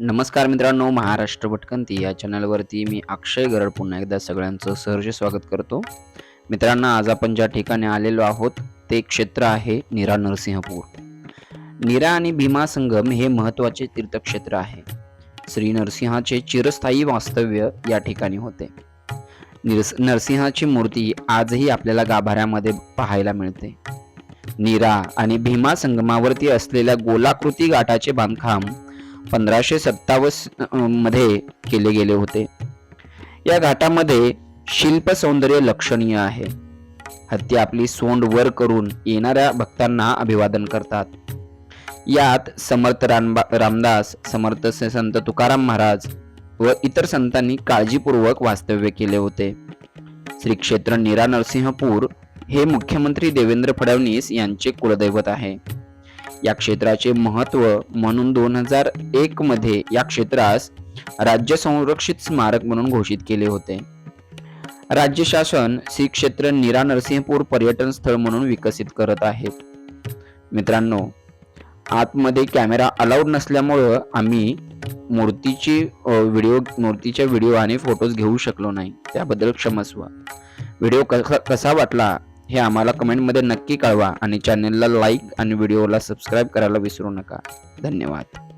नमस्कार मित्रांनो महाराष्ट्र भटकंती या चॅनलवरती मी अक्षय गरड पुन्हा एकदा सगळ्यांचं सहर्ष स्वागत करतो. मित्रांनो आज आपण ज्या ठिकाणी आलेलो आहोत ते क्षेत्र आहे नीरा नरसिंहपूर. नीरा आणि भीमा संगम हे महत्त्वाचे तीर्थक्षेत्र आहे. श्री नरसिंहाचे चिरस्थायी वास्तव्य या ठिकाणी होते. निरस नरसिंहाची मूर्ती आजही आपल्याला गाभाऱ्यामध्ये पाहायला मिळते. नीरा आणि भीमा संगमावरती असलेल्या गोलाकृती घाटाचे बांधकाम पंधराशे सत्तावन्नमध्ये केले गेले होते. या घाटामध्ये शिल्प सौंदर्य लक्षणीय आहे. हत्ती आपली सोंड वर करून येणाऱ्या भक्तांना अभिवादन करतात. यात समर्थ रामबा रामदास समर्थ संत तुकाराम महाराज व इतर संतांनी काळजीपूर्वक वास्तव्य केले होते. श्री क्षेत्र नीरा नरसिंहपूर हे मुख्यमंत्री देवेंद्र फडणवीस यांचे कुलदैवत आहे. या क्षेत्राचे महत्त्व म्हणून दोन हजार एक मध्ये या क्षेत्रास राज्य संरक्षित स्मारक म्हणून घोषित केले होते. राज्य शासन श्री क्षेत्र नीरा नरसिंहपूर पर्यटन स्थळ म्हणून विकसित करत आहेत मित्रांनो आतमध्ये कॅमेरा अलाउड नसल्यामुळं आम्ही मूर्तीची व्हिडिओ मूर्तीच्या व्हिडिओ आणि फोटोज घेऊ शकलो नाही. त्याबद्दल क्षमस्व. व्हिडिओ कसा कसा वाटला? हे आम्हाला कमेंटमध्ये नक्की कळवा आणि चॅनलला लाईक आणि व्हिडिओला सबस्क्राईब करायला विसरू नका. धन्यवाद.